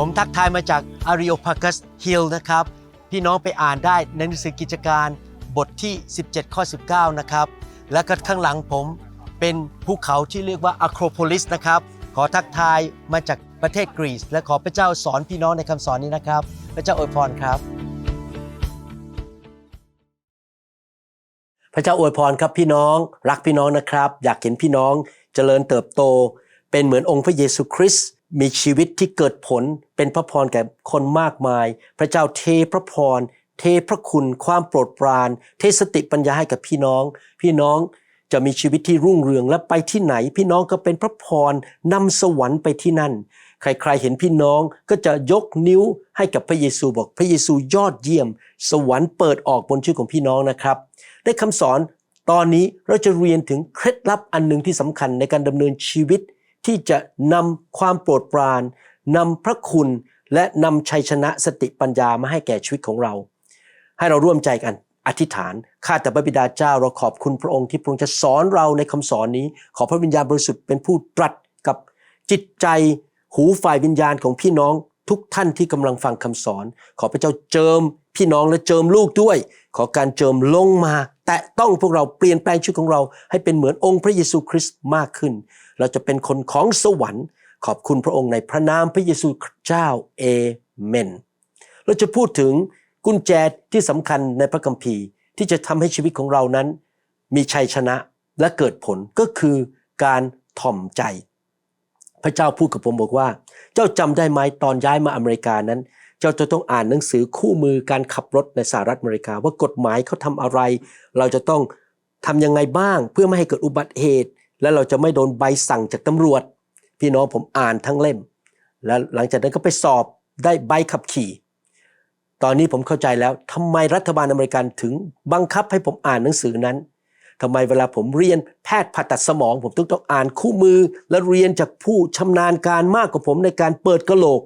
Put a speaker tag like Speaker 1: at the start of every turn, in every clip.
Speaker 1: ผมทักทายมาจาก a r i o p a g u s Hill นะครับ พี่น้องไปอ่านได้ในหนังสือกิจการบทที่ 17 ข้อ 19 นะครับ แล้วก็ข้างหลังผมเป็นภูเขาที่เรียกว่า Acropolis นะครับ ขอทักทายมาจากประเทศกรีซ และขอพระเจ้าสอนพี่น้องในคำสอนนี้นะครับ พระเจ้าอวยพรครับ พระเจ้าอวยพรครับพี่น้องรักพี่น้องนะครับ อยากเห็นพี่น้องเจริญเติบโต เป็นเหมือนองค์พระเยซูคริสต์ มีชีวิตที่เกิดผลเป็นพระพรแก่คนมากมาย พระเจ้าเทพระพร เทพระคุณ ความโปรดปราน เทสติปัญญาให้กับพี่น้อง พี่น้องจะมีชีวิตที่รุ่งเรืองและไปที่ไหน พี่น้องก็เป็นพระพรนำสวรรค์ไปที่นั่น ใครๆเห็นพี่น้องก็จะยกนิ้วให้กับพระเยซูบอกพระเยซูยอดเยี่ยม สวรรค์เปิดออกบนชีวิตของพี่น้องนะครับ ได้คำสอนตอนนี้เราจะเรียนถึงเคล็ดลับอันหนึ่งที่สำคัญในการดำเนินชีวิต ที่จะนำความโปรดปรานนำพระคุณและนำชัยชนะสติปัญญามาให้แก่ชีวิตของเรา ให้เราร่วมใจกันอธิษฐาน ข้าแต่พระบิดาเจ้าเราขอบคุณพระองค์ที่พระองค์จะสอนเราในคำสอนนี้ ขอพระวิญญาณบริสุทธิ์เป็นผู้ตรัสกับจิตใจหูฝ่ายวิญญาณของพี่น้องทุกท่านที่กำลังฟังคำสอน ขอพระเจ้าเจิม พี่น้องและเจิมลูกด้วย ขอการเจิมลงมา แตะต้องพวกเราเปลี่ยนแปลงชีวิตของเรา ให้เป็นเหมือนองค์พระเยซูคริสต์มากขึ้น เราจะเป็นคนของสวรรค์ ขอบคุณพระองค์ในพระนามพระเยซูเจ้าเอเมนเราจะพูดถึงกุญแจที่สำคัญในพระคัมภีร์ ที่จะทำให้ชีวิตของเรานั้น มีชัยชนะและเกิดผลก็คือการถ่อมใจ พระเจ้าพูดกับผมบอกว่า เจ้าจำได้ไหมตอนย้ายมาอเมริกานั้น เจ้าจะต้องอ่านหนังสือคู่มือการขับรถในสหรัฐอเมริกา ว่ากฎหมายเขาทำอะไร เราจะต้องทำยังไงบ้าง เพื่อไม่ให้เกิดอุบัติเหตุ และเราจะไม่โดนใบสั่งจากตำรวจ พี่น้องผมอ่านทั้งเล่ม แล้วหลังจากนั้นก็ไปสอบได้ใบขับขี่ ตอนนี้ผมเข้าใจแล้วทำไมรัฐบาลอเมริกันถึงบังคับให้ผมอ่านหนังสือนั้นทำไมเวลาผมเรียนแพทย์ผ่าตัดสมอง ผมต้องต้องอ่านคู่มือ และเรียนจากผู้ชำนาญการมากกว่าผมในการเปิดกระโหลก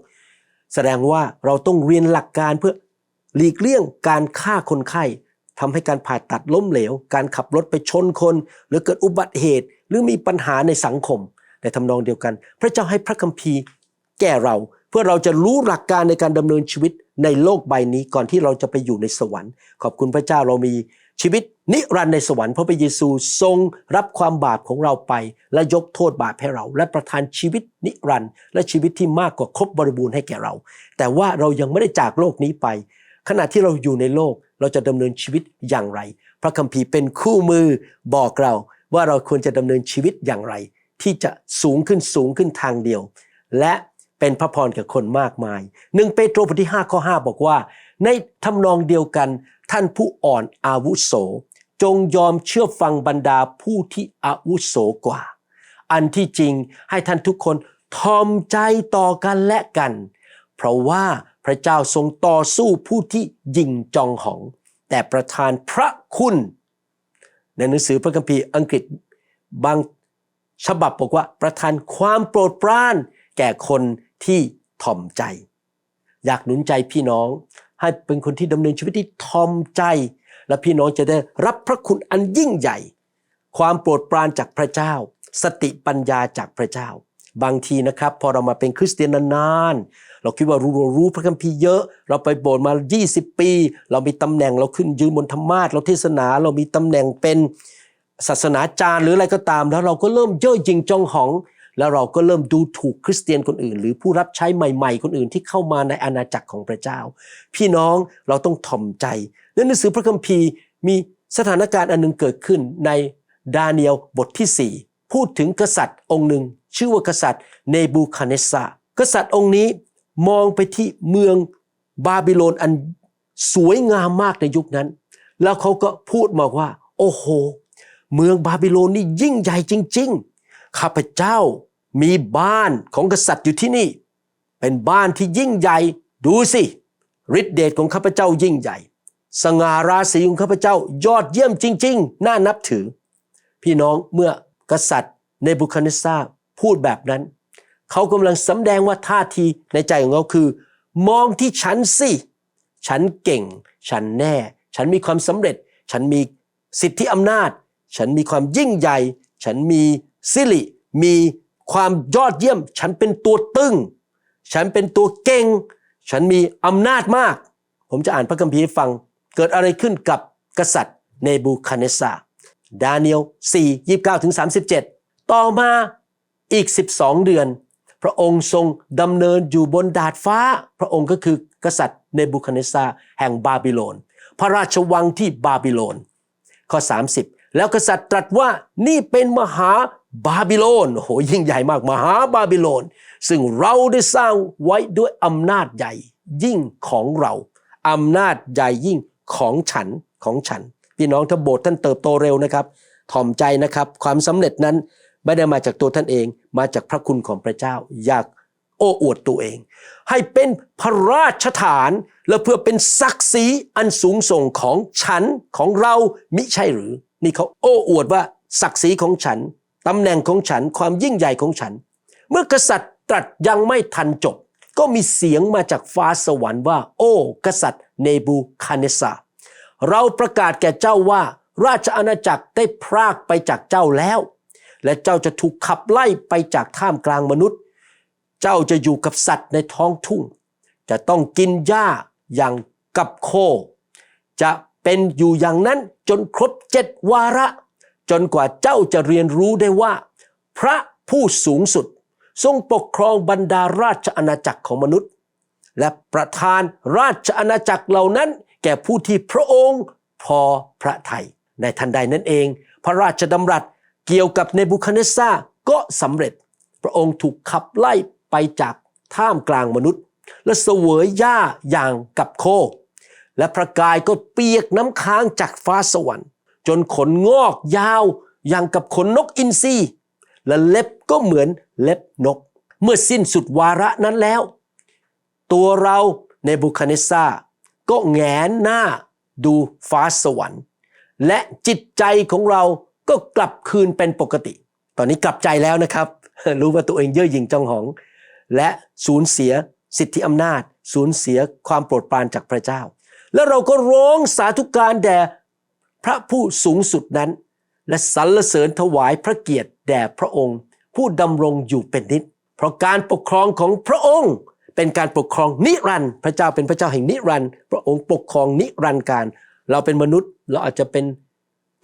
Speaker 1: แสดงว่าเราต้องเรียนหลักการเพื่อหลีกเลี่ยงการฆ่าคนไข้ทำให้การผ่าตัดล้มเหลว การขับรถไปชนคน หรือเกิดอุบัติเหตุ หรือมีปัญหาในสังคม ในทำนองเดียวกัน พระเจ้าให้พระคัมภีร์แก่เราเพื่อเราจะรู้หลักการในการดำเนินชีวิตในโลกใบนี้ก่อนที่เราจะไปอยู่ในสวรรค์ ขอบคุณพระเจ้าเรามี ชีวิตนิรันดร์ในสวรรค์พระเยซูทรงรับความบาปของเราไป และยกโทษบาปให้เรา และประทานชีวิตนิรันดร์และชีวิตที่มากกว่าครบบริบูรณ์ให้แก่เรา แต่ว่าเรายังไม่ได้จากโลกนี้ไป ขณะที่เราอยู่ในโลกเราจะดำเนินชีวิตอย่างไร พระคัมภีร์เป็นคู่มือบอกเราว่าเราควรจะดำเนินชีวิตอย่างไร ที่จะสูงขึ้นสูงขึ้นทางเดียว และ เป็นพระพรกับคนมากมายหนึ่งเปโตรบทที่5ข้อ5บอกว่า ในทำนองเดียวกันท่านผู้อ่อนอาวุโส จงยอมเชื่อฟังบรรดาผู้ที่อาวุโสกว่า อันที่จริงให้ท่านทุกคนทอมใจต่อกันและกัน เพราะว่าพระเจ้าทรงต่อสู้ผู้ที่ยิงจองหอง แต่ประทานพระคุณ ในหนังสือพระคัมภีร์อังกฤษบางฉบับบอกว่าประทานความโปรดปรานแก่คน ที่ถ่อมใจ อยากหนุนใจพี่น้องให้เป็นคนที่ดำเนินชีวิตที่ถ่อมใจ และพี่น้องจะได้รับพระคุณอันยิ่งใหญ่ ความโปรดปรานจากพระเจ้า สติปัญญาจากพระเจ้า บางทีนะครับ พอเรามาเป็นคริสเตียนนานๆเราคิดว่ารู้รู้พระคัมภีร์เยอะ เราไปโบสถ์มา 20 ปี เรามีตำแหน่งเราขึ้นยืนบนธรรมาสเราเทศนาเรามีตำแหน่งเป็นศาสนาจารย์หรืออะไรก็ตาม แล้วเราก็เริ่มเย่อหยิ่งจองหอง แล้วเราก็เริ่มดูถูกคริสเตียนคนอื่น หรือผู้รับใช้ใหม่ๆ คนอื่นที่เข้ามาในอาณาจักรของพระเจ้า พี่น้องเราต้องถ่อมใจในหนังสือพระคัมภีร์มีสถานการณ์อันหนึงเกิดขึ้นในดาเนียลบทที่ 4 พูดถึงกษัตริย์องค์หนึ่ง ชื่อว่ากษัตริย์เนบูคาเนสซากษัตริย์องค์นี้มองไปที่เมืองบาบิโลนอันสวยงามมากในยุคนั้น แล้วเขาก็พูดมาว่า โอ้โห เมืองบาบิโลนนี่ยิ่งใหญ่จริง ๆ ข้าพเจ้ามีบ้านของกษัตริย์อยู่ที่นี่ เป็นบ้านที่ยิ่งใหญ่ ดูสิฤทธิเดชของข้าพเจ้ายิ่งใหญ่ สง่าราศีของข้าพเจ้ายอดเยี่ยมจริง ๆ น่านับถือ พี่น้องเมื่อกษัตริย์เนบูคัดเนสซาพูดแบบนั้น เขากำลังสำแดงว่าท่าทีในใจของเขาคือ มองที่ฉันสิ ฉันเก่ง ฉันแน่ ฉันมีความสำเร็จ ฉันมีสิทธิอำนาจ ฉันมีความยิ่งใหญ่ ฉันมี สิริมีความยอดเยี่ยม ฉันเป็นตัวตึง ฉันเป็นตัวเก่ง ฉันมีอำนาจมาก ผมจะอ่านพระคัมภีร์ให้ฟัง เกิดอะไรขึ้นกับกษัตริย์เนบูคาเนสซาดาเนียล4 29ถึง37 ต่อมาอีก 12 เดือน พระองค์ทรงดำเนินอยู่บนดาดฟ้า พระองค์ก็คือกษัตริย์เนบูคาเนสซาแห่งบาบิโลน พระราชวังที่บาบิโลน ข้อ 30 แล้วกษัตริย์ตรัสว่านี่เป็นมหา บาบิโลนโหยิ่งใหญ่มากมหาบาบิโลน ซึ่งเราได้สร้างไว้ด้วยอำนาจใหญ่ยิ่งของเราอำนาจใหญ่ยิ่งของฉันของฉัน พี่น้องถ้าโบสถ์ท่านเติบโตเร็วนะครับถ่อมใจนะครับ ความสำเร็จนั้นไม่ได้มาจากตัวท่านเอง มาจากพระคุณของพระเจ้า อยากโอ้อวดตัวเอง ให้เป็นพระราชฐานและเพื่อเป็นศักดิ์ศรีอันสูงส่งของฉันของเรามิใช่หรือ นี่เขาโอ้อวดว่าศักดิ์ศรีของฉัน ตำแหน่งของฉันความยิ่งใหญ่ของฉัน เมื่อกษัตริย์ตรัสยังไม่ทันจบ ก็มีเสียงมาจากฟ้าสวรรค์ว่า โอ้ กษัตริย์เนบูคาเนซาเราประกาศแก่เจ้าว่าราชอาณาจักรได้พรากไปจากเจ้าแล้ว และเจ้าจะถูกขับไล่ไปจากท่ามกลางมนุษย์ เจ้าจะอยู่กับสัตว์ในท้องทุ่ง จะต้องกินหญ้าอย่างกับโค จะเป็นอยู่อย่างนั้นจนครบเจ็ดวาระ จนกว่าเจ้าจะเรียนรู้ได้ว่า พระผู้สูงสุด ทรงปกครองบรรดาราชอาณาจักรของมนุษย์ และประทานราชอาณาจักรเหล่านั้น แก่ผู้ที่พระองค์พอพระทัยในทันใดนั้นเอง พระราชดำรัสเกี่ยวกับเนบูคาเนสซาก็สำเร็จ พระองค์ถูกขับไล่ไปจากท่ามกลางมนุษย์ และเสวยหญ้าอย่างกับโค และพระกายก็เปียกน้ำค้างจากฟ้าสวรรค์ จนขนงอกยาวอย่างกับขนนกอินทรีและเล็บก็เหมือนเล็บนก เมื่อสิ้นสุดวาระนั้นแล้ว ตัวเราในบุคาเนซาก็แงนหน้าดูฟ้าสวรรค์ และจิตใจของเราก็กลับคืนเป็นปกติ ตอนนี้กลับใจแล้วนะครับ รู้ว่าตัวเองเย่อหยิ่งจองหอง และสูญเสียสิทธิอำนาจ สูญเสียความโปรดปรานจากพระเจ้า แล้วเราก็ร้องสาธุการแด่ พระผู้สูงสุดนั้น และสรรเสริญถวายพระเกียรติแด่พระองค์ ผู้ดำรงอยู่เป็นนิจเพราะการปกครองของพระองค์เป็นการปกครองนิรันดร์พระเจ้าเป็นพระเจ้าแห่งนิรันดร์พระองค์ปกครองนิรันดร์การ เราเป็นมนุษย์เราอาจจะเป็น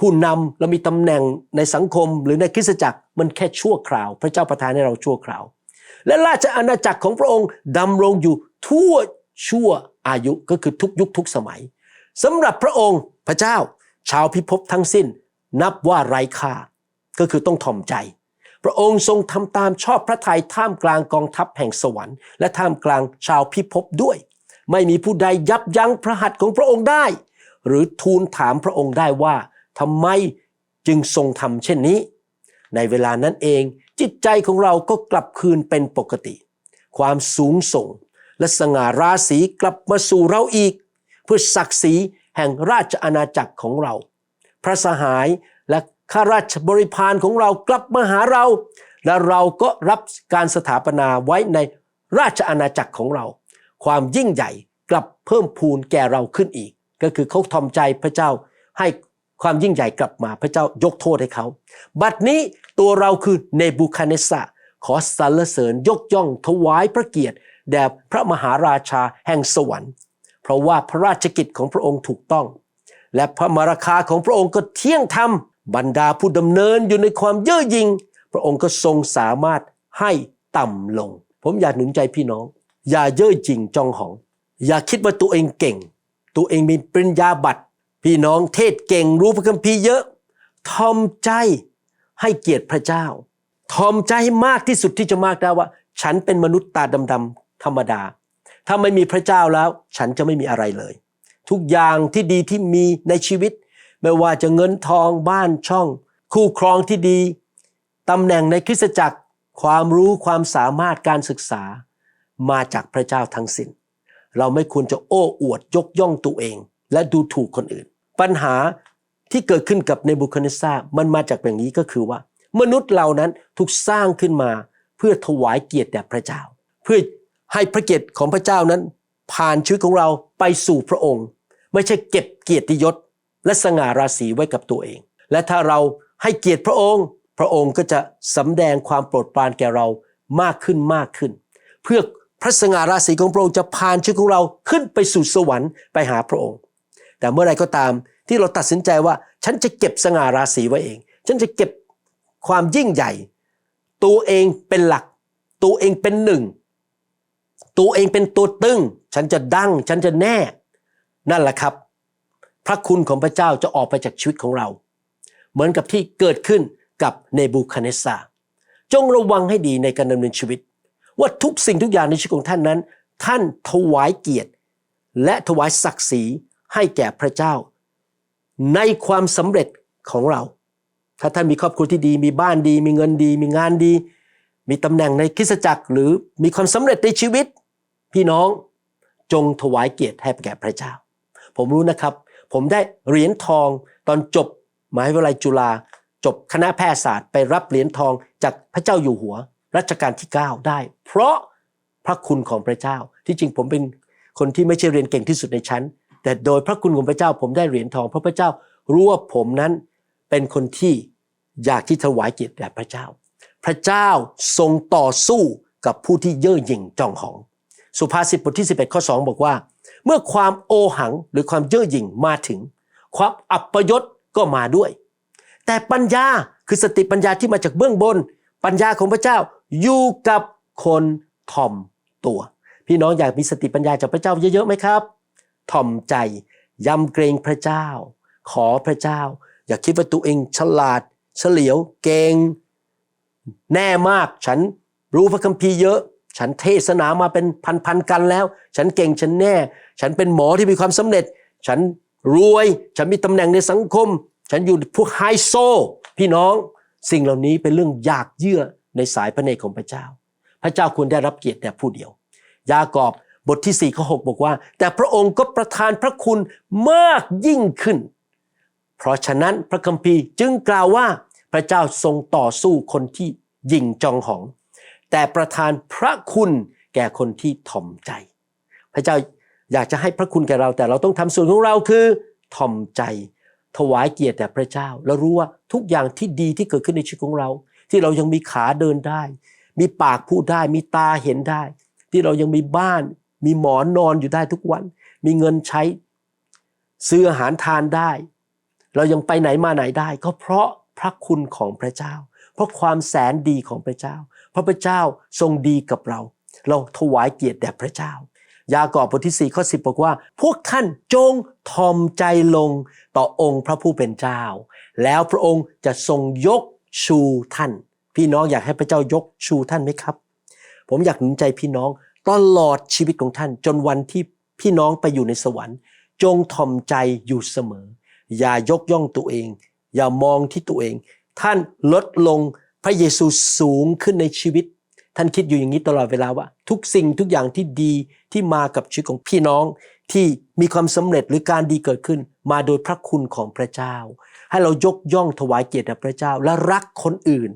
Speaker 1: ผู้นำเรามีตำแหน่งในสังคมหรือในคริสตจักรมันแค่ชั่วคราว พระเจ้าประทานให้เราชั่วคราว และราชอาณาจักรของพระองค์ดำรงอยู่ทั่วชั่วอายุก็คือทุกยุคทุกสมัยสำหรับพระองค์พระเจ้า ชาวพิภพทั้งสิ้น นับว่าไร้ค่า ก็คือต้องถ่อมใจ พระองค์ทรงทำตามชอบพระทัยท่ามกลางกองทัพแห่งสวรรค์ และท่ามกลางชาวพิภพด้วย ไม่มีผู้ใดยับยั้งพระหัตถ์ของพระองค์ได้ หรือทูลถามพระองค์ได้ว่าทำไมจึงทรงทำเช่นนี้ ในเวลานั้นเองจิตใจของเราก็กลับคืนเป็นปกติ ความสูงส่งและสง่าราศีกลับมาสู่เราอีก เพื่อศักดิ์ศรี แห่งราชอาณาจักรของเรา พระสหายและข้าราชบริพารของเรากลับมาหาเรา และเราก็รับการสถาปนาไว้ในราชอาณาจักรของเรา ความยิ่งใหญ่กลับเพิ่มพูนแก่เราขึ้นอีก ก็คือเขาทอมใจพระเจ้าให้ความยิ่งใหญ่กลับมาพระเจ้ายกโทษให้เขา บัดนี้ตัวเราคือเนบูคาเนสซาขอสรรเสริญยกย่องถวายพระเกียรติแด่พระมหาราชาแห่งสวรรค์ เพราะว่าพระราชกิจของพระองค์ถูกต้อง และพระมราคาของพระองค์ก็เที่ยงธรรมบรรดาผู้ดำเนินอยู่ในความเย่อหยิ่งพระองค์ก็ทรงสามารถให้ต่ำลง ผมอยากหนุนใจพี่น้อง อย่าเย่อหยิ่งจองหอง อย่าคิดว่าตัวเองเก่ง ตัวเองมีปริญญาบัตร พี่น้องเทศเก่งรู้พระคัมภีร์เยอะทอมใจให้เกียรติพระเจ้าทอมใจให้มากที่สุดที่จะมากได้ว่า ฉันเป็นมนุษย์ตาดำๆธรรมดา ถ้าไม่มีพระเจ้าแล้ว ฉันจะไม่มีอะไรเลย ทุกอย่างที่ดีที่มีในชีวิต ไม่ว่าจะเงินทองบ้านช่อง คู่ครองที่ดีตำแหน่งในคริสตจักร ความรู้ความสามารถการศึกษา มาจากพระเจ้าทั้งสิน้น เราไม่ควรจะโอ้อวดยกย่องตัวเอง และดูถูกคนอื่น ปัญหาที่เกิดขึ้นกับเนบูคาเนสซามันมาจากแบบนี้ก็คือว่า มนุษย์เหล่านั้นถูกสร้างขึ้นมา เพื่อถวายเกียรติแด่พระเจ้า เพื่อ ให้พระเกียรติของพระเจ้านั้น ผ่านชีวิตของเราไปสู่พระองค์ ไม่ใช่เก็บเกียรติยศและสง่าราศีไว้กับตัวเอง และถ้าเราให้เกียรติพระองค์ พระองค์ก็จะสำแดงความโปรดปรานแก่เรามากขึ้นมากขึ้น เพื่อพระสง่าราศีของพระองค์จะพานชีวิตของเราขึ้นไปสู่สวรรค์ไปหาพระองค์ แต่เมื่อไรก็ตามที่เราตัดสินใจว่าฉันจะเก็บสง่าราศีไว้เอง ฉันจะเก็บความยิ่งใหญ่ ตัวเองเป็นหลัก ตัวเองเป็นหนึ่ง ตัวเองเป็นตัวตึง ฉันจะดัง ฉันจะแน่ นั่นแหละครับ พระคุณของพระเจ้าจะออกไปจากชีวิตของเรา เหมือนกับที่เกิดขึ้นกับเนบูคาเนสซาจงระวังให้ดีในการดำเนินชีวิต ว่าทุกสิ่งทุกอย่างในชีวิตของท่านนั้น ท่านถวายเกียรติ และถวายศักดิ์ศรีให้แก่พระเจ้า ในความสำเร็จของเรา ถ้าท่านมีครอบครัวที่ดี มีบ้านดี มีเงินดี มีงานดี มีตำแหน่งในคริสตจักรหรือมีความสำเร็จในชีวิต พี่น้องจงถวายเกียรติให้แก่พระเจ้า ผมรู้นะครับ ผมได้เหรียญทองตอนจบมหาวิทยาลัยจุฬาจบคณะแพทยศาสตร์ไปรับเหรียญทองจากพระเจ้าอยู่หัว รัชกาลที่ 9 ได้ เพราะพระคุณของพระเจ้า ที่จริงผมเป็นคนที่ไม่ใช่เรียนเก่งที่สุดในชั้น แต่โดยพระคุณของพระเจ้าผมได้เหรียญทอง เพราะพระเจ้ารู้ว่าผมนั้นเป็นคนที่อยากที่ถวายเกียรติแด่พระเจ้า พระเจ้าทรงต่อสู้กับผู้ที่เย่อหยิ่งจองหอง สุภาษิตบทที่ 11 ข้อ 2 บอกว่า เมื่อความโอหังหรือความเย่อหยิ่งมาถึง ความอัปยศก็มาด้วย แต่ปัญญาคือสติปัญญาที่มาจากเบื้องบน ปัญญาของพระเจ้าอยู่กับคนถ่อมตัว พี่น้องอยากมีสติปัญญาจากพระเจ้าเยอะๆไหมครับถ่อมใจยำเกรงพระเจ้า ขอพระเจ้า อย่าคิดว่าตัวเองฉลาด เฉลียวเก่งแน่มากฉันรู้พระคัมภีร์เยอะ ฉันเทศนามาเป็นพันๆกันแล้ว ฉันเก่งฉันแน่ ฉันเป็นหมอที่มีความสำเร็จ ฉันรวย ฉันมีตำแหน่งในสังคม ฉันอยู่พวกไฮโซ พี่น้อง สิ่งเหล่านี้เป็นเรื่องยากเยื่อในสายพระเนตรของพระเจ้า พระเจ้าควรได้รับเกียรติแต่ผู้เดียว ยากอบบทที่4ข้อ6บอกว่า แต่พระองค์ก็ประทานพระคุณมากยิ่งขึ้น เพราะฉะนั้นพระคัมภีร์จึงกล่าวว่าพระเจ้าทรงต่อสู้คนที่ยิงจองหอง แต่ประทานพระคุณแก่คนที่ถ่อมใจ พระเจ้าอยากจะให้พระคุณแก่เรา แต่เราต้องทำส่วนของเราคือถ่อมใจ ถวายเกียรติแด่พระเจ้า แล้วรู้ว่าทุกอย่างที่ดีที่เกิดขึ้นในชีวิตของเรา ที่เรายังมีขาเดินได้ มีปากพูดได้ มีตาเห็นได้ ที่เรายังมีบ้าน มีหมอนนอนอยู่ได้ทุกวัน มีเงินใช้ ซื้ออาหารทานได้ เรายังไปไหนมาไหนได้ ก็เพราะพระคุณของพระเจ้า เพราะความแสนดีของพระเจ้า เพราะพระเจ้าทรงดีกับเรา เราถวายเกียรติแด่พระเจ้า ยากอบบทที่ 4 ข้อ 10 บอกว่า พวกท่านจงทอมใจลงต่อองค์พระผู้เป็นเจ้า แล้วพระองค์จะทรงยกชูท่าน พี่น้องอยากให้พระเจ้ายกชูท่านไหมครับ ผมอยากหนุนใจพี่น้องตลอดชีวิตของท่าน จนวันที่พี่น้องไปอยู่ในสวรรค์ จงทอมใจอยู่เสมอ อย่ายกย่องตัวเอง อย่ามองที่ตัวเอง ท่านลดลง พระเยซูสูงขึ้นในชีวิต ท่านคิดอยู่อย่างนี้ตลอดเวลาว่า ทุกสิ่งทุกอย่างที่ดีที่มากับชีวิตของพี่น้องที่มีความสำเร็จหรือการดีเกิดขึ้น มาโดยพระคุณของพระเจ้า ให้เรายกย่องถวายเกียรติแด่พระเจ้าและรักคนอื่น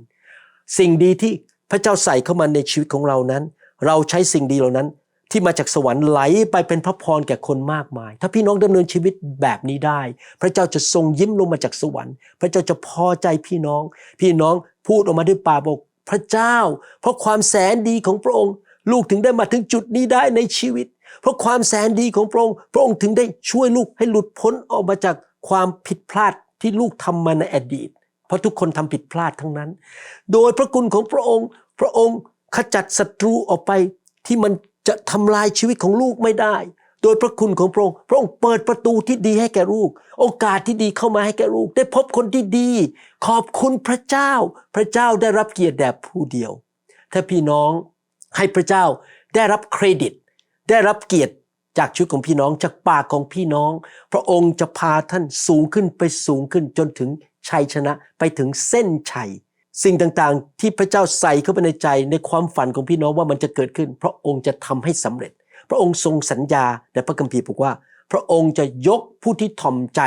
Speaker 1: สิ่งดีที่พระเจ้าใส่เข้ามาในชีวิตของเรานั้น เราใช้สิ่งดีเหล่านั้น ที่มาจากสวรรค์ไหลไปเป็นพระพรแก่คนมากมาย ถ้าพี่น้องดำเนินชีวิตแบบนี้ได้ พระเจ้าจะทรงยิ้มลงมาจากสวรรค์ พระเจ้าจะพอใจพี่น้อง พี่น้องพูดออกมาด้วยปากบอกพระเจ้า เพราะความแสนดีของพระองค์ ลูกถึงได้มาถึงจุดนี้ได้ในชีวิต เพราะความแสนดีของพระองค์ พระองค์ถึงได้ช่วยลูกให้หลุดพ้นออกมาจากความผิดพลาดที่ลูกทำมาในอดีต เพราะทุกคนทำผิดพลาดทั้งนั้น โดยพระคุณของพระองค์ พระองค์ขจัดศัตรูออกไปที่มัน จะทำลายชีวิตของลูกไม่ได้ โดยพระคุณของพระองค์ พระองค์เปิดประตูที่ดีให้แก่ลูก โอกาสที่ดีเข้ามาให้แก่ลูก ได้พบคนที่ดี ขอบคุณพระเจ้า พระเจ้าได้รับเกียรติแด่ผู้เดียว ถ้าพี่น้องให้พระเจ้าได้รับเครดิต ได้รับเกียรติจากชีวิตของพี่น้องจากปากของพี่น้อง พระองค์จะพาท่านสูงขึ้นไปสูงขึ้นจนถึงชัยชนะไปถึงเส้นชัย สิ่งต่างๆ ที่พระเจ้าใส่เข้าไปในใจในความฝันของพี่น้องว่ามันจะเกิดขึ้น พระองค์จะทำให้สำเร็จ พระองค์ทรงสัญญาในพระคัมภีร์บอกว่า พระองค์จะยกผู้ที่ถ่อมใจ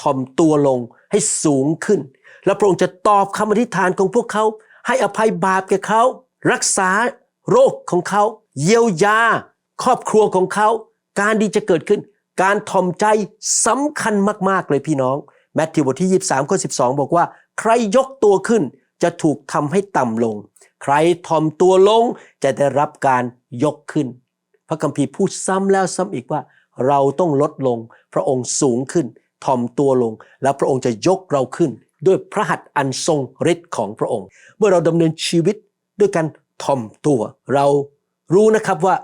Speaker 1: ถ่อมตัวลงให้สูงขึ้น และพระองค์จะตอบคำอธิษฐานของพวกเขา ให้อภัยบาปแก่เขา รักษาโรคของเขา เยียวยา ครอบครัวของเขา การดีจะเกิดขึ้น การถ่อมใจสำคัญมากๆเลยพี่น้องแมทธิวบทที่ 23ข้อ12 บอกว่า ใครยกตัวขึ้น จะถูกทำให้ต่ำลง ใครถ่อมตัวลงจะได้รับการยกขึ้น พระคัมภีร์พูดซ้ำแล้วซ้ำอีกว่า เราต้องลดลง พระองค์สูงขึ้นถ่อมตัวลง แล้วพระองค์จะยกเราขึ้น ด้วยพระหัตถ์อันทรงฤทธิ์ของพระองค์ เมื่อเราดำเนินชีวิตด้วยการถ่อมตัว เรารู้นะครับว่า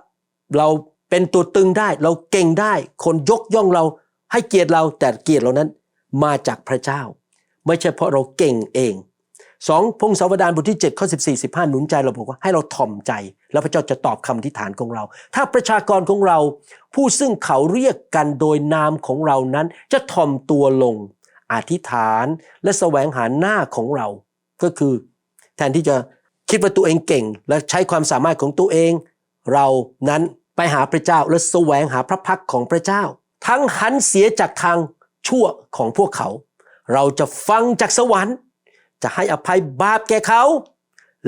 Speaker 1: เราเป็นตัวตึงได้ เราเก่งได้ คนยกย่องเราให้เกียรติเราแต่เกียรติเรานั้น มาจากพระเจ้า ไม่ใช่เพราะเราเก่งเอง สองพงศาวดารบทที่7ข้อ14 15หนุนใจเราบอกว่าให้เราถ่อมใจ แล้วพระเจ้าจะตอบคำอธิษฐานของเรา ถ้าประชากรของเรา ผู้ซึ่งเขาเรียกกันโดยนามของเรานั้น จะถ่อมตัวลง อธิษฐานและแสวงหาหน้าของเรา ก็คือ แทนที่จะคิดว่าตัวเองเก่ง และใช้ความสามารถของตัวเอง เรานั้นไปหาพระเจ้าและแสวงหาพระพักของพระเจ้า ทั้งหันเสียจากทางชั่วของพวกเขา เราจะฟังจากสวรรค์ จะให้อภัยบาปแก่เขา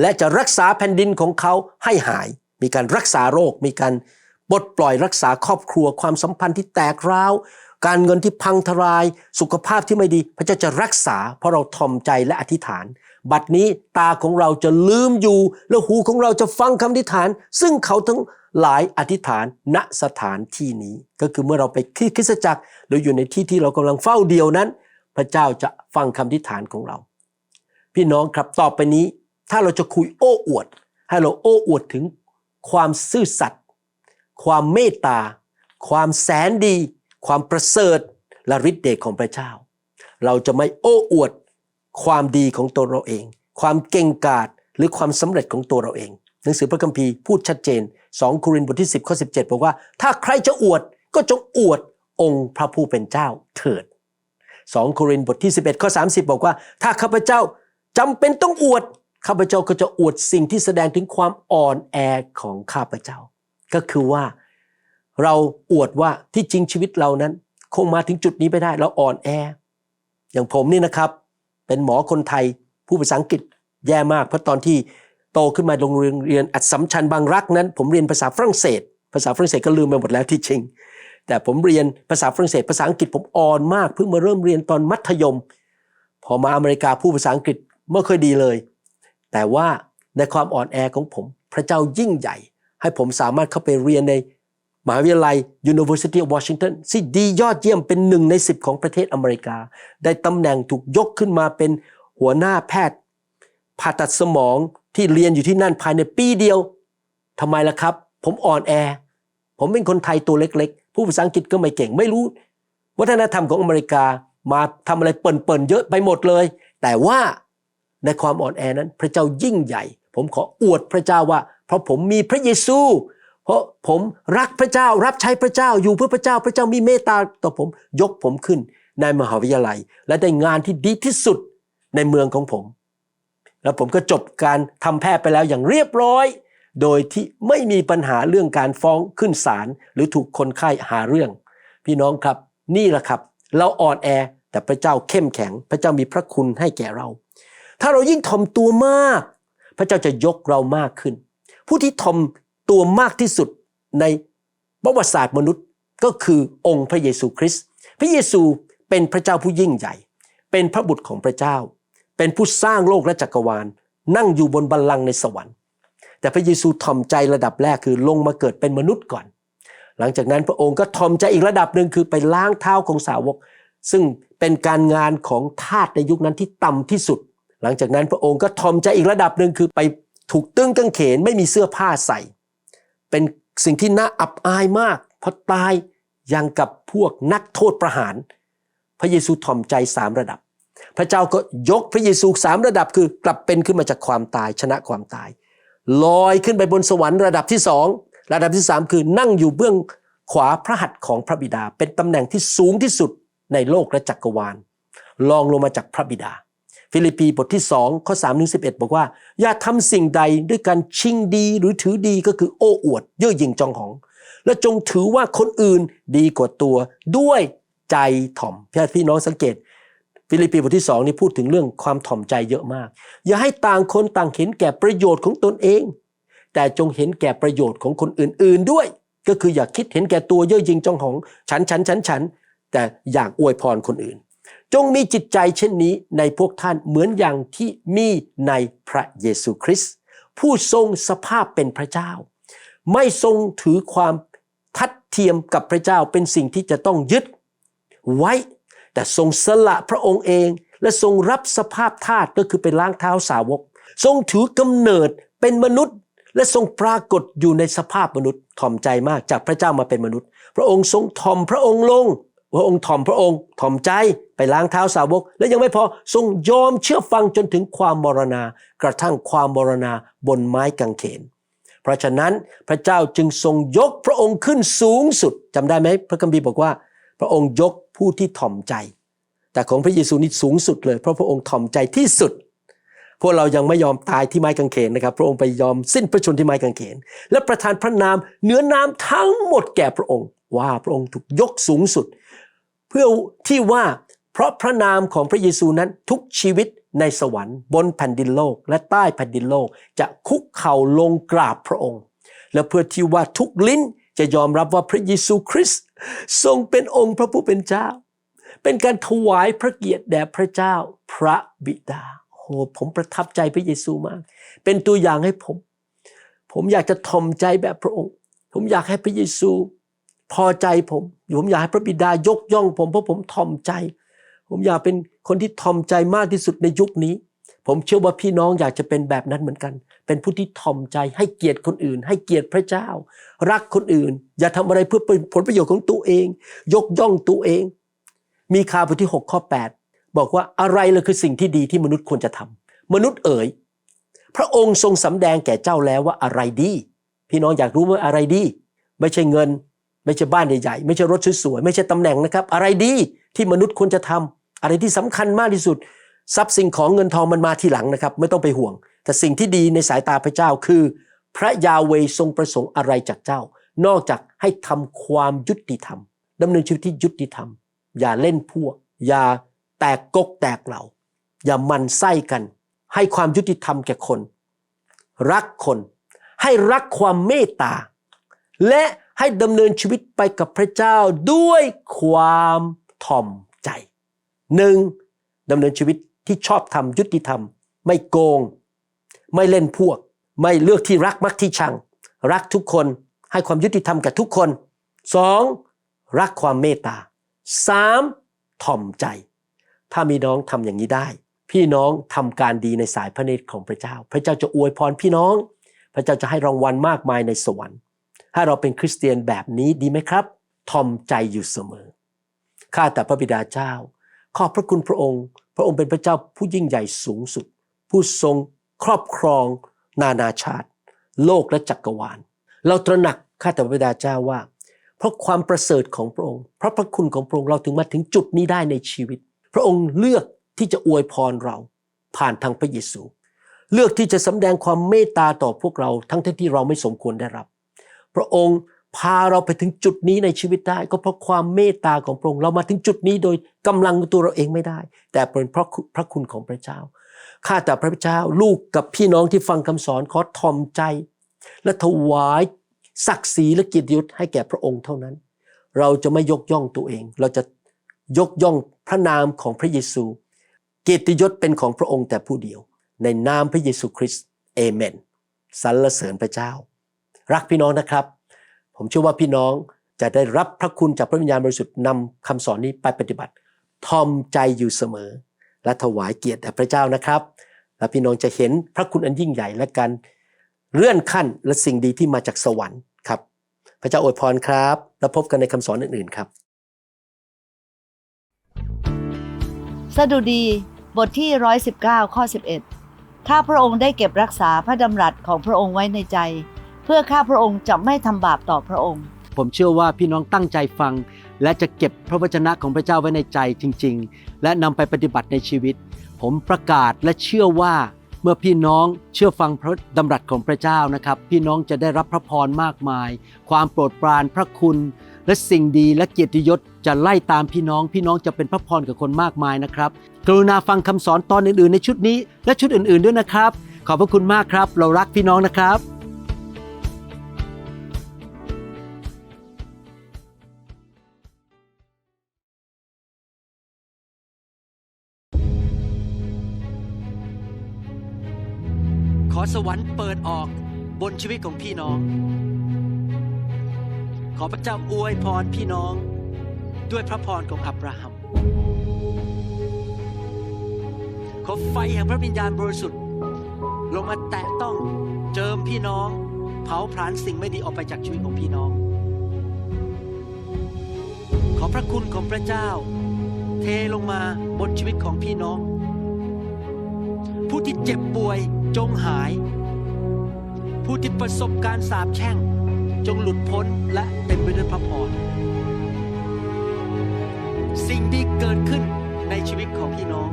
Speaker 1: และจะรักษาแผ่นดินของเขาให้หาย มีการรักษาโรค มีการปลดปล่อยรักษาครอบครัว ความสัมพันธ์ที่แตกร้าว การเงินที่พังทลาย สุขภาพที่ไม่ดี พระเจ้าจะรักษา เพราะเราทอมใจและอธิษฐาน บัดนี้ตาของเราจะลืมอยู่ และหูของเราจะฟังคำอธิษฐาน ซึ่งเขาทั้งหลายอธิษฐานณสถานที่นี้ ก็คือเมื่อเราไปที่คริสตจักร หรืออยู่ในที่ที่เรากำลังเฝ้าเดียวนั้น พระเจ้าจะฟังคำอธิษฐานของเรา พี่น้องครับต่อไปนี้ ถ้าเราจะคุยโอ้อวด ให้เราโอ้อวดถึงความซื่อสัตย์ความเมตตา ความแสนดี ความประเสริฐและฤทธิ์เดชของพระเจ้า เราจะไม่โอ้อวดความดีของตัวเราเอง ความเก่งกาจหรือความสำเร็จของตัวเราเอง หนังสือพระคัมภีร์พูดชัดเจน 2 โครินธ์บทที่ 10ข้อ17 บอกว่า ถ้าใครจะอวดก็จงอวดองค์พระผู้เป็นเจ้าเถิด 2 โครินธ์บทที่ 11ข้อ30 บอกว่า ถ้าข้าพเจ้า จำเป็นต้องอวดข้าพเจ้าก็จะอวดสิ่งที่แสดงถึงความอ่อนแอของข้าพเจ้า ก็คือว่าเราอวดว่าที่จริงชีวิตเรานั้น คงมาถึงจุดนี้ไม่ได้ เราอ่อนแอ อย่างผมนี่นะครับ เป็นหมอคนไทยผู้ภาษาอังกฤษแย่มาก เพราะตอนที่โตขึ้นมาโรงเรียนเรียนอัดสัมชัญบางรักนั้น ผมเรียนภาษาฝรั่งเศส ภาษาฝรั่งเศสก็ลืมไปหมดแล้วที่จริง แต่ผมเรียนภาษาฝรั่งเศส ภาษาอังกฤษผมอ่อนมากเพิ่งมาเริ่มเรียนตอนมัธยม พอมาอเมริกาผู้ภาษาอังกฤษ ไม่ค่อยดีเลย แต่ว่าในความอ่อนแอของผม พระเจ้ายิ่งใหญ่ ให้ผมสามารถเข้าไปเรียนในมหาวิทยาลัย University of Washington ที่ดียอดเยี่ยมเป็นหนึ่งในสิบของประเทศอเมริกา ได้ตำแหน่งถูกยกขึ้นมาเป็นหัวหน้าแพทย์ผ่าตัดสมองที่เรียนอยู่ที่นั่นภายในปีเดียวทำไมล่ะครับ ผมอ่อนแอ ผมเป็นคนไทยตัวเล็กๆ ผู้ภาษาอังกฤษก็ไม่เก่งไม่รู้ วัฒนธรรมของอเมริกามาทำอะไรเปิ่นๆเยอะไปหมดเลย แต่ว่า ในความอ่อนแอนั้น พระเจ้ายิ่งใหญ่ ผมขออวดพระเจ้าว่า เพราะผมมีพระเยซู เพราะผมรักพระเจ้ารับใช้พระเจ้าอยู่เพื่อพระเจ้าพระเจ้ามีเมตตาต่อผมยกผมขึ้นในมหาวิทยาลัย และได้งานที่ดีที่สุดในเมืองของผม แล้วผมก็จบการทำแพทย์ไปแล้วอย่างเรียบร้อย โดยที่ไม่มีปัญหาเรื่องการฟ้องขึ้นศาลหรือถูกคนไข้หาเรื่อง พี่น้องครับนี่แหละครับ เราอ่อนแอแต่พระเจ้าเข้มแข็ง พระเจ้ามีพระคุณให้แก่เรา ถ้าเรายิ่งถ่อมตัวมาก พระเจ้าจะยกเรามากขึ้น ผู้ที่ถ่อมตัวมากที่สุดในประวัติศาสตร์มนุษย์ก็คือองค์พระเยซูคริสต์พระเยซูเป็นพระเจ้าผู้ยิ่งใหญ่ เป็นพระบุตรของพระเจ้า เป็นผู้สร้างโลกและจักรวาล นั่งอยู่บนบัลลังก์ในสวรรค์ แต่พระเยซูถ่อมใจระดับแรกคือลงมาเกิดเป็นมนุษย์ก่อน หลังจากนั้นพระองค์ก็ถ่อมใจอีกระดับหนึ่งคือไปล้างเท้าของสาวก ซึ่งเป็นการงานของทาสในยุคนั้นที่ต่ำที่สุด หลังจากนั้นพระองค์ก็ทอมใจอีกระดับหนึ่งคือไปถูกตึงกางเขนไม่มีเสื้อผ้าใส่ เป็นสิ่งที่น่าอับอายมากเพราะตายย่างกับพวกนักโทษประหาร พระเยซูทอมใจสามระดับ พระเจ้าก็ยกพระเยซูสามระดับคือกลับเป็นขึ้นมาจากความตายชนะความตาย ลอยขึ้นไปบนสวรรค์ระดับที่สองระดับที่สามคือนั่งอยู่เบื้องขวาพระหัตถ์ของพระบิดา เป็นตำแหน่งที่สูงที่สุดในโลกและจักรวาลลองลงมาจากพระบิดา ฟิลิปปีบทที่2ข้อ3ถึง11 บอกว่า อย่าทำสิ่งใดด้วยการชิงดีหรือถือดีก็คือโอ้อวด เย่อหยิ่งจองหอง และจงถือว่าคนอื่นดีกว่าตัวด้วยใจถ่อมพี่น้องสังเกต ฟิลิปปีบทที่สองนี่พูดถึงเรื่องความถ่อมใจเยอะมาก อย่าให้ต่างคนต่างเห็นแก่ประโยชน์ของตนเอง แต่จงเห็นแก่ประโยชน์ของคนอื่น ๆด้วย ก็คืออย่าคิดเห็นแก่ตัวเย่อหยิ่งจองหอง ฉันฉันฉันฉันแต่อยากอวยพรคนอื่น จงมีจิตใจเช่นนี้ในพวกท่านเหมือนอย่างที่มีในพระเยซูคริสต์ผู้ทรงสภาพเป็นพระเจ้า ไม่ทรงถือความทัดเทียมกับพระเจ้าเป็นสิ่งที่จะต้องยึดไว้ แต่ทรงสละพระองค์เอง และทรงรับสภาพทาสก็คือเป็นล้างเท้าสาวก ทรงถือกำเนิดเป็นมนุษย์และทรงปรากฏอยู่ในสภาพมนุษย์ถ่อมใจมากจากพระเจ้ามาเป็นมนุษย์ พระองค์ทรงถ่อมพระองค์ลง พระองค์ถ่อมพระองค์ถ่อมใจ ไปล้างเท้าสาวก และยังไม่พอทรงยอมเชื่อฟังจนถึงความมรณา กระทั่งความมรณาบนไม้กางเขน เพราะฉะนั้นพระเจ้าจึงทรงยกพระองค์ขึ้นสูงสุดจำได้ไหมพระคัมภีร์บอกว่า พระองค์ยกผู้ที่ถ่อมใจ แต่ของพระเยซูนี่สูงสุดเลย เพราะพระองค์ถ่อมใจที่สุดพวกเรายังไม่ยอมตายที่ไม้กางเขนนะครับ พระองค์ไปยอมสิ้นพระชนที่ไม้กางเขน และประทานพระนามเหนือนามทั้งหมดแก่พระองค์ ว่าพระองค์ถูกยกสูงสุด เพื่อที่ว่า เพราะพระนามของพระเยซูนั้นทุกชีวิตในสวรรค์บนแผ่นดินโลกและใต้แผ่นดินโลกจะคุกเข่าลงกราบพระองค์ และเพื่อที่ว่าทุกลิ้นจะยอมรับว่าพระเยซูคริสต์ทรงเป็นองค์พระผู้เป็นเจ้า เป็นการถวายพระเกียรติแด่พระเจ้าพระบิดาโอ้ผมประทับใจพระเยซูมาก เป็นตัวอย่างให้ผม ผมอยากจะทอมใจแบบพระองค์ ผมอยากให้พระเยซู พอใจผมผมอยากให้พระบิดายกย่องผมเพราะผมทอมใจ ผมอยากเป็นคนที่ทอมใจมากที่สุดในยุคนี้ ผมเชื่อว่าพี่น้องอยากจะเป็นแบบนั้นเหมือนกัน เป็นผู้ที่ทอมใจให้เกียรติคนอื่น ให้เกียรติพระเจ้า รักคนอื่น อย่าทำอะไรเพื่อเป็นผลประโยชน์ของตัวเอง ยกย่องตัวเอง มีคาบทที่ 6 ข้อ 8 บอกว่าอะไรเลยคือสิ่งที่ดีที่มนุษย์ควรจะทำมนุษย์เอ๋ยพระองค์ทรงสำแดงแก่เจ้าแล้วว่าอะไรดี พี่น้องอยากรู้ว่าอะไรดี ไม่ใช่เงิน ไม่ใช่บ้านใหญ่ๆ ไม่ใช่รถสวยๆ ไม่ใช่ตำแหน่งนะครับ อะไรดีที่มนุษย์ควรจะทำ อะไรที่สำคัญมากที่สุด ทรัพย์สิ่งของเงินทองมันมาทีหลังนะครับ ไม่ต้องไปห่วง แต่สิ่งที่ดีในสายตาพระเจ้าคือ พระยาเวทรงประสงค์อะไรจากเจ้า นอกจากให้ทำความยุติธรรมดำเนินชีวิตที่ยุติธรรม อย่าเล่นพวก อย่าแตกกกแตกเหล่าอย่ามันไส้กัน ให้ความยุติธรรมแก่คน รักคน ให้รักความเมตตา และให้ดำเนินชีวิตไปกับพระเจ้าด้วยความถ่อม หนึ่งดำเนินชีวิตที่ชอบธรรมยุติธรรม ไม่โกง ไม่เล่นพวก ไม่เลือกที่รักมักที่ชัง รักทุกคนให้ความยุติธรรมกับทุกคนสองรักความเมตตาสามถ่อมใจ ถ้ามีน้องทำอย่างนี้ได้ พี่น้องทำการดีในสายพระเนตรของพระเจ้า พระเจ้าจะอวยพรพี่น้อง พระเจ้าจะให้รางวัลมากมายในสวรรค์ถ้าเราเป็นคริสเตียนแบบนี้ดีไหมครับ ทอมใจอยู่เสมอ ข้าแต่พระบิดาเจ้า ขอบพระคุณพระองค์ พระองค์เป็นพระเจ้าผู้ยิ่งใหญ่สูงสุด ผู้ทรงครอบครอง นานาชาติ โลกและจักรวาล เราตระหนักข้าแต่พระบิดาเจ้าว่า เพราะความประเสริฐของพระองค์ เพราะพระคุณของพระองค์เราถึงมาถึงจุดนี้ได้ในชีวิต พระองค์เลือกที่จะอวยพรเราผ่านทางพระเยซู เลือกที่จะสำแดงความเมตตาต่อพวกเราทั้งที่เราไม่สมควรได้รับ พระองค์ พาเราไปถึงจุดนี้ในชีวิตได้ ก็เพราะความเมตตาของพระองค์เรามาถึงจุดนี้โดยกำลังตัวเราเองไม่ได้ แต่เป็นเพราะพระคุณของพระเจ้าข้าแต่พระเจ้าลูกกับพี่น้องที่ฟังคำสอนขอทอมใจ และถวายศักดิ์ศรีและกียรติยศให้แก่พระองค์เท่านั้น เราจะไม่ยกย่องตัวเอง เราจะยกย่องพระนามของพระเยซู เกียรติยศเป็นของพระองค์แต่ผู้เดียว ในนามพระเยซูคริสต์เอเมนสรรเสริญพระเจ้า รักพี่น้องนะครับ ผมเชื่อว่าพี่น้องจะได้รับพระคุณจากพระวิญญาณบริสุทธิ์นำคำสอนนี้ไปปฏิบัติ ทอมใจอยู่เสมอ และถวายเกียรติแด่พระเจ้านะครับ และพี่น้องจะเห็นพระคุณอันยิ่งใหญ่และการเลื่อนขั้นและสิ่งดีที่มาจากสวรรค์ครับ พระเจ้าอวยพรครับ แล้วพบกันในคำสอนอื่นๆครับ
Speaker 2: สดุดีบทที่ 119 ข้อ 11ข้าพระองค์ได้เก็บรักษาพระดำรัสของพระองค์ไว้ในใจ เพื่อข้าพระองค์จะไม่ทำบาปต่อพระองค์
Speaker 3: ผมเชื่อว่าพี่น้องตั้งใจฟัง และจะเก็บพระวจนะของพระเจ้าไว้ในใจจริง ๆ และนำไปปฏิบัติในชีวิต ผมประกาศและเชื่อว่าเมื่อพี่น้องเชื่อฟังพระดำรัสของพระเจ้านะครับ พี่น้องจะได้รับพระพรมากมาย ความโปรดปรานพระคุณ และสิ่งดีและเกียรติยศจะไล่ตามพี่น้อง พี่น้องจะเป็นพระพรกับคนมากมายนะครับ กรุณาฟังคำสอนตอนอื่นๆ ในชุดนี้ และชุดอื่น ๆด้วยนะครับ ขอบพระคุณมากครับ เรารักพี่น้องนะครับ
Speaker 1: สวรรค์เปิดออกบนชีวิตของพี่น้อง ขอพระเจ้าอวยพรพี่น้องด้วยพระพรของอับราฮัม ขอไฟแห่งพระวิญญาณบริสุทธิ์ ลงมาแตะต้องเจิมพี่น้อง เผาผลาญสิ่งไม่ดีออกไปจากชีวิตของพี่น้อง ขอพระคุณของพระเจ้า เทลงมาบนชีวิตของพี่น้อง ผู้ที่เจ็บป่วย จงหาย ผู้ที่ประสบการสาปแช่ง จงหลุดพ้นและเต็มไปด้วยพระพรสิ่งดีเกิดขึ้นในชีวิตของพี่น้อง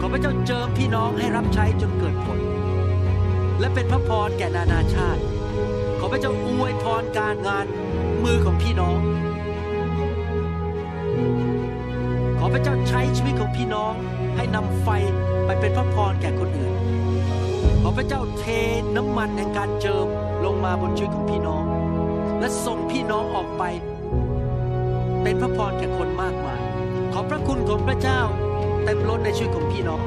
Speaker 1: ขอพระเจ้าเจิมพี่น้องให้รับใช้จนเกิดผล และเป็นพระพรแก่นานาชาติ ขอพระเจ้าอวยพรการงานมือของพี่น้อง ขอพระเจ้าใช้ชีวิตของพี่น้อง ให้นำไฟไปเป็นพระพรแก่คนอื่น ขอพระเจ้าเทน้ำมันแห่งการเจิมลงมาบนชีวิตของพี่น้อง และส่งพี่น้องออกไป เป็นพระพรแก่คนมากมาย ขอพระคุณของพระเจ้าเต็มล้นในชีวิตของพี่น้อง